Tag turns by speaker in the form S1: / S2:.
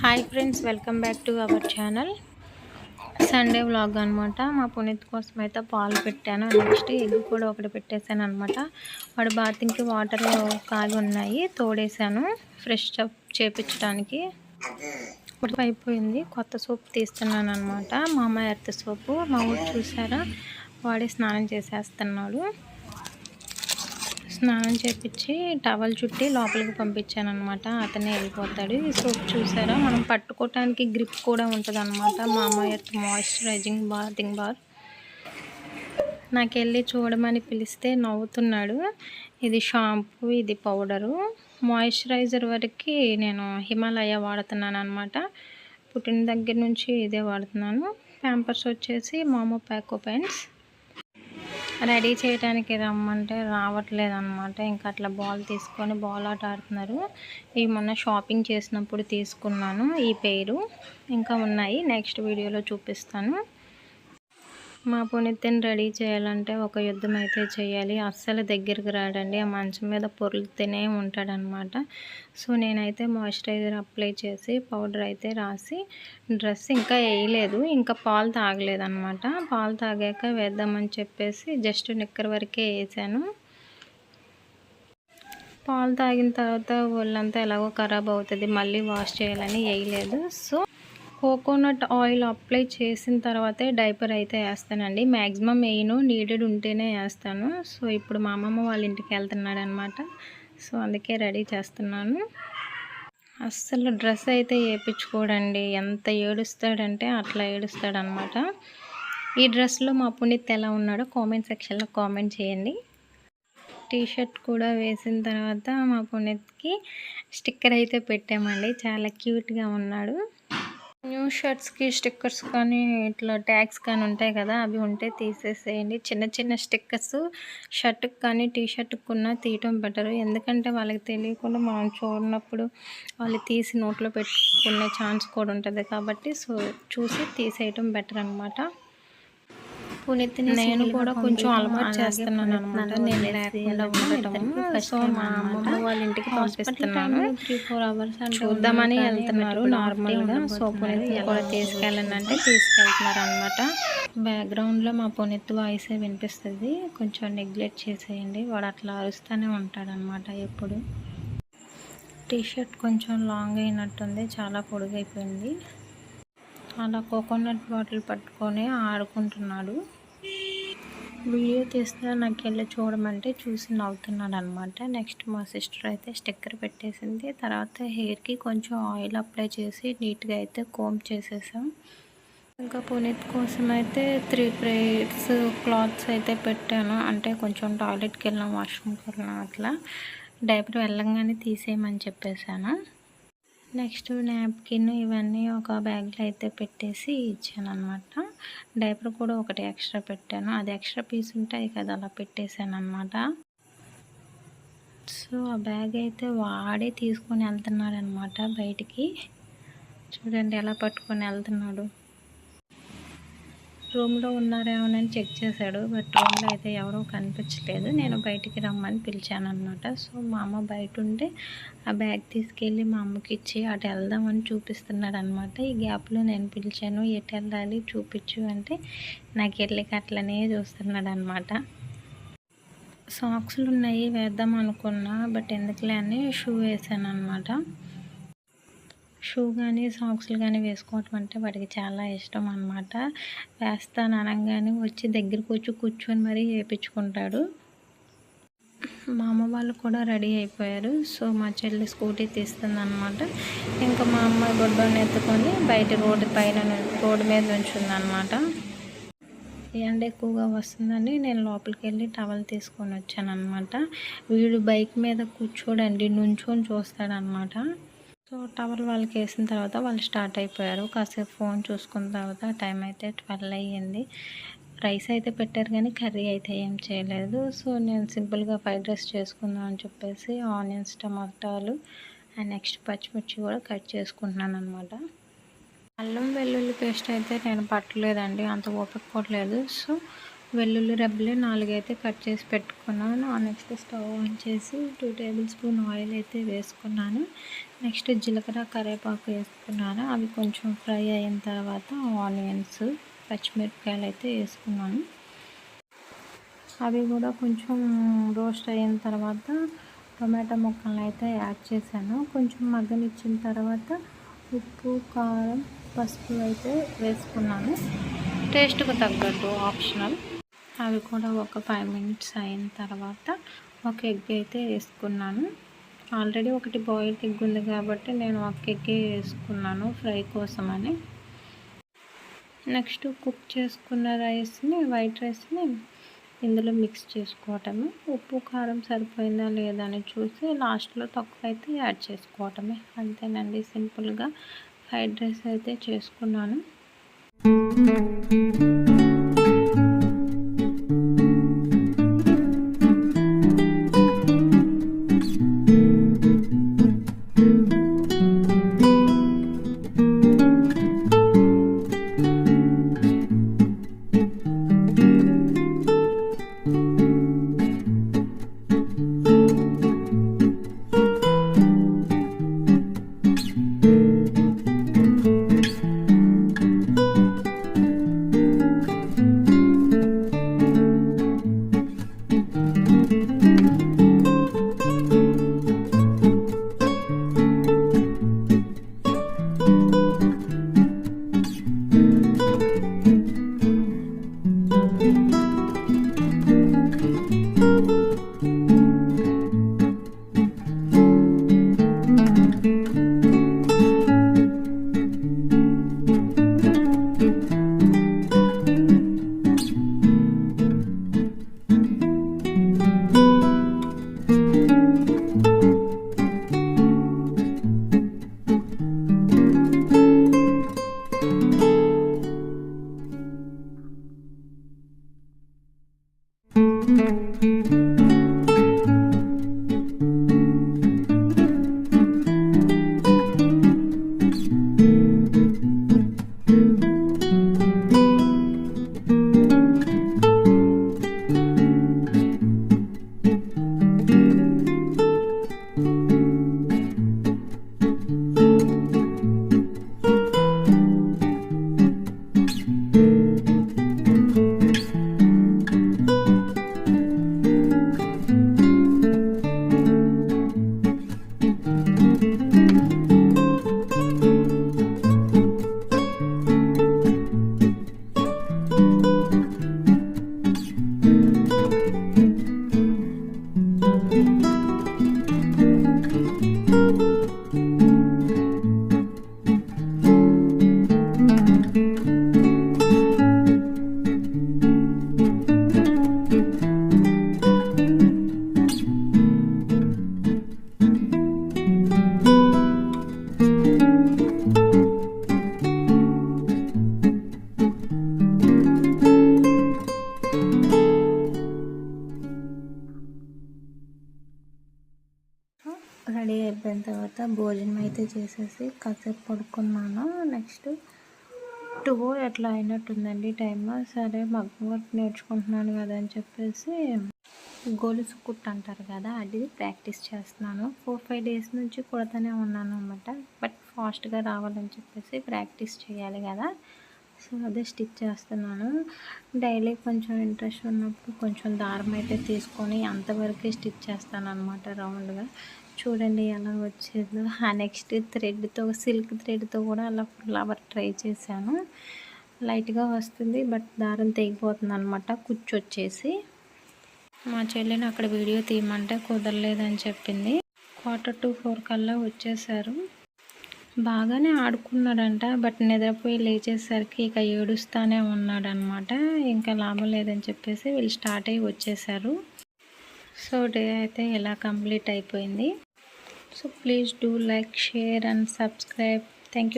S1: Hi friends welcome back to our channel. Sunday vlog అనమాట మా పునీత్ కోసం అయితే పాలు పెట్టాను. నెక్స్ట్ ఎగ్ కూడా ఒకటి పెట్టేశాను అనమాట వాడు బాతింగ్కి వాటర్ కాగి ఉన్నాయి తోడేశాను ఫ్రెష్ అప్ చేపించడానికి. ఇప్పుడు అయిపోయింది. కొత్త సోప్ తీస్తున్నాను అనమాట మా అమ్మ ఎర్త్ సోపు. మా ఊరు చూసారా? వాడే స్నానం చేసేస్తున్నాడు. స్నానం చేపించి టవల్ చుట్టి లోపలికి పంపించాను అనమాట అతనే వెళ్ళిపోతాడు. ఈ సోప్ చూసారా? మనం పట్టుకోవటానికి గ్రిప్ కూడా ఉంటుంది అనమాట మా మాయిశ్చరైజింగ్ బాతింగ్ బార్. నాకు వెళ్ళి చూడమని పిలిస్తే నవ్వుతున్నాడు. ఇది షాంపూ ఇది పౌడరు. మాయిశ్చరైజర్ వరకు నేను హిమాలయ వాడుతున్నాను అనమాట పుట్టిన దగ్గర నుంచి ఇదే వాడుతున్నాను. ప్యాంపర్స్ వచ్చేసి మామో ప్యాకో ప్యాంట్స్. రెడీ చేయడానికి రమ్మంటే రావట్లేదు అనమాట ఇంకా అట్లా బాల్ తీసుకొని బాల్ ఆట ఆడుతున్నారు. ఇవి మొన్న షాపింగ్ చేసినప్పుడు తీసుకున్నాను ఈ పేరు. ఇంకా ఉన్నాయి. నెక్స్ట్ వీడియోలో చూపిస్తాను. మా పునీతిని రెడీ చేయాలంటే ఒక యుద్ధం అయితే చేయాలి. అస్సలు దగ్గరికి రాడండి. ఆ మంచం మీద పొరులుతూనే ఉంటాడనమాట. సో నేనైతే మాయిశ్చరైజర్ అప్లై చేసి పౌడర్ అయితే రాసి డ్రెస్ ఇంకా వేయలేదు. ఇంకా పాలు తాగలేదు అనమాట పాలు తాగాక వేద్దామని చెప్పేసి జస్ట్ నిక్కర్ వరకే వేసాను. పాలు తాగిన తర్వాత ఒళ్ళంతా ఎలాగో ఖరాబ్ అవుతుంది. మళ్ళీ వాష్ చేయాలని వేయలేదు. సో కోకోనట్ ఆయిల్ అప్లై చేసిన తర్వాతే డైపర్ అయితే వేస్తానండి. మ్యాక్సిమం వేయను నీడెడ్ ఉంటేనే వేస్తాను. సో ఇప్పుడు మా అమ్మమ్మ వాళ్ళ ఇంటికి వెళ్తున్నాడు అనమాట సో అందుకే రెడీ చేస్తున్నాను. అస్సలు డ్రెస్ అయితే వేయించుకోడండి. ఎంత ఏడుస్తాడంటే అట్లా ఏడుస్తాడనమాట ఈ డ్రెస్లో మా పునీత్ ఎలా ఉన్నాడో కామెంట్ సెక్షన్లో కామెంట్ చేయండి. టీ షర్ట్ కూడా వేసిన తర్వాత మా పునీత్కి స్టిక్కర్ అయితే పెట్టామండి. చాలా క్యూట్గా ఉన్నాడు. న్యూ షర్ట్స్కి స్టిక్కర్స్ కానీ ఇట్లా ట్యాగ్స్ కానీ ఉంటాయి కదా అవి ఉంటే తీసేసేయండి. చిన్న చిన్న స్టిక్కర్స్ షర్ట్కి కానీ టీ షర్ట్కి ఉన్న తీయటం బెటర్ ఎందుకంటే వాళ్ళకి తెలియకుండా మనం చూడనప్పుడు వాళ్ళు తీసి నోట్లో పెట్టుకునే ఛాన్స్ కూడా ఉంటుంది కాబట్టి సో చూసి తీసేయటం బెటర్ అనమాట పునీత్ని నేను కూడా కొంచెం అలవాటు చేస్తున్నాను అనమాట నేను లేకుండా ఉండటం సో మా అమ్మమ్మ వాళ్ళ ఇంటికి పంపిస్తున్నాను త్రీ ఫోర్ అవర్స్ చూద్దామని వెళ్తున్నారు. నార్మల్గా సో పునీత్ కూడా తీసుకెళ్ళండి అంటే తీసుకెళ్తున్నారు అనమాట బ్యాక్గ్రౌండ్లో మా పునీత్ వాయిస్ వినిపిస్తుంది. కొంచెం నెగ్లెక్ట్ చేసేయండి. వాడు అట్లా అరుస్తూనే ఉంటాడనమాట ఎప్పుడు. టీ షర్ట్ కొంచెం లాంగ్ అయినట్టుంది. చాలా పొడుగైపోయింది. అలా కోకోనట్ బాటిల్ పట్టుకొని ఆడుకుంటున్నాడు. వీడియో తీస్తే నాకు వెళ్ళి చూడమంటే చూసి నవ్వుతున్నాడు అనమాట నెక్స్ట్ మా సిస్టర్ అయితే స్టిక్కర్ పెట్టేసింది. తర్వాత హెయిర్కి కొంచెం ఆయిల్ అప్లై చేసి నీట్గా అయితే కోమ్ చేసేసాం. ఇంకా పునీత్ కోసం అయితే త్రీ ప్లేట్స్ క్లాత్స్ అయితే పెట్టాను. అంటే కొంచెం టాయిలెట్కి వెళ్ళాం వాష్రూమ్కి వెళ్ళాం అట్లా. డైపర్ వెళ్ళంగానే తీసేయమని చెప్పేశాను. నెక్స్ట్ నాప్కిన్ ఇవన్నీ ఒక బ్యాగ్లో అయితే పెట్టేసి ఇచ్చాను అనమాట డైపర్ కూడా ఒకటి ఎక్స్ట్రా పెట్టాను. అది ఎక్స్ట్రా పీస్ ఉంటాయి కదా అలా పెట్టేశాను అనమాట సో ఆ బ్యాగ్ అయితే వాడే తీసుకొని వెళ్తున్నాడు అనమాట బయటికి. చూడండి ఎలా పట్టుకొని వెళ్తున్నాడు. రూమ్లో ఉన్నారేమోనని చెక్ చేశాడు. బట్ రూమ్లో అయితే ఎవరో కనిపించలేదు. నేను బయటికి రమ్మని పిలిచాను అనమాట సో మా అమ్మ బయట ఉంటే ఆ బ్యాగ్ తీసుకెళ్ళి మా అమ్మకి ఇచ్చి అటు వెళ్దామని చూపిస్తున్నాడు అనమాట ఈ గ్యాప్లో నేను పిలిచాను. ఎటు వెళ్ళాలి చూపించు అంటే నాకు వెళ్ళికి అట్లనే చూస్తున్నాడు అనమాట సాక్స్లు ఉన్నాయి వేద్దాం అనుకున్నా. బట్ ఎందుకులే అని షూ వేసాను అనమాట షూ కానీ సాక్స్లు కానీ వేసుకోవటం అంటే వాడికి చాలా ఇష్టం అనమాట వేస్తాను అనగానే వచ్చి దగ్గరకు వచ్చి కూర్చొని మరీ వేయించుకుంటాడు మా అమ్మ వాళ్ళు కూడా రెడీ అయిపోయారు. సో మా చెల్లి స్కూటీ తీస్తుంది అనమాట ఇంకా మా అమ్మ గొడ్డని ఎత్తుకొని బయట రోడ్డు పైన రోడ్డు మీద ఉంచుందనమాట ఎండ ఎక్కువగా వస్తుందని నేను లోపలికి వెళ్ళి టవల్ తీసుకొని వచ్చాను అనమాట వీడు బైక్ మీద కూర్చోడండి నుంచొని చూస్తాడనమాట సో టవర్ వాళ్ళకి వేసిన తర్వాత వాళ్ళు స్టార్ట్ అయిపోయారు. కాసేపు ఫోన్ చూసుకున్న తర్వాత టైం అయితే ట్వెల్వ్ అయ్యింది. రైస్ అయితే పెట్టారు కానీ కర్రీ అయితే ఏం చేయలేదు. సో నేను సింపుల్గా ఫ్రైడ్ రైస్ చేసుకుందాం అని చెప్పేసి ఆనియన్స్ టమాటాలు అండ్ నెక్స్ట్ పచ్చిమిర్చి కూడా కట్ చేసుకుంటున్నాను అనమాట అల్లం వెల్లుల్లి పేస్ట్ అయితే నేను పట్టలేదండి అంత ఓపిక సో వెల్లుల్లి రెబ్బలు నాలుగైతే కట్ చేసి పెట్టుకున్నాను. నెక్స్ట్ స్టవ్ ఆన్ చేసి టూ టేబుల్ స్పూన్ ఆయిల్ అయితే వేసుకున్నాను. నెక్స్ట్ జీలకర్ర కరివేపాకు వేసుకున్నాను. అవి కొంచెం ఫ్రై అయిన తర్వాత ఆనియన్స్ పచ్చిమిరపకాయలు అయితే వేసుకున్నాను. అవి కూడా కొంచెం రోస్ట్ అయిన తర్వాత టొమాటో ముక్కలను అయితే యాడ్ చేశాను. కొంచెం మగ్గనిచ్చిన తర్వాత ఉప్పు కారం పసుపు అయితే వేసుకున్నాను. టేస్ట్కు తగ్గట్టు ఆప్షనల్. అవి కూడా ఒక ఫైవ్ మినిట్స్ అయిన తర్వాత ఒక ఎగ్ అయితే వేసుకున్నాను. ఆల్రెడీ ఒకటి బాయిల్డ్ ఎగ్ ఉంది కాబట్టి నేను ఒక ఎగ్ వేసుకున్నాను ఫ్రై కోసమని. నెక్స్ట్ కుక్ చేసుకున్న రైస్ని వైట్ రైస్ని ఇందులో మిక్స్ చేసుకోవటమే. ఉప్పు కారం సరిపోయిందా లేదా అని చూసి లాస్ట్లో తక్కువ అయితే యాడ్ చేసుకోవటమే. అంతేనండి సింపుల్గా ఫ్రైడ్ రైస్ అయితే చేసుకున్నాను. thank you భోజనం అయితే చేసేసి కాసేపు పడుకున్నాను. నెక్స్ట్ టూ ఎట్లా అయినట్టుందండి టైమ్. సరే మగ్గం వర్క్ నేర్చుకుంటున్నాను కదా అని చెప్పేసి గొలుసు కుట్టు అంటారు కదా అది ప్రాక్టీస్ చేస్తున్నాను. ఫోర్ ఫైవ్ డేస్ నుంచి కుడతానే ఉన్నాను అనమాట బట్ ఫాస్ట్గా రావాలని చెప్పేసి ప్రాక్టీస్ చేయాలి కదా. సో అదే స్టిచ్ చేస్తున్నాను. డైలీ కొంచెం ఇంట్రెస్ట్ ఉన్నప్పుడు కొంచెం దారం అయితే తీసుకొని అంతవరకే స్టిచ్ చేస్తాను అనమాట రౌండ్గా. చూడండి ఎలా వచ్చేదో. ఆ నెక్స్ట్ థ్రెడ్తో సిల్క్ థ్రెడ్తో కూడా అలా ఫ్లవర్ ట్రై చేశాను. లైట్గా వస్తుంది బట్ దారం తెగిపోతుంది అనమాట కుచ్చొచ్చేసి. మా చెల్లిని అక్కడ వీడియో తీయమంటే కుదరలేదని చెప్పింది. క్వార్టర్ టు ఫోర్ కల్లా వచ్చేసారు. బాగానే ఆడుకున్నాడంట బట్ నిద్రపోయి లేచేసరికి ఇక ఏడుస్తానే ఉన్నాడనమాట ఇంకా లాభం లేదని చెప్పేసి వీళ్ళు స్టార్ట్ అయ్యి వచ్చేసారు. సో డే అయితే ఇలా కంప్లీట్ అయిపోయింది? So please do like, share and subscribe. Thank you.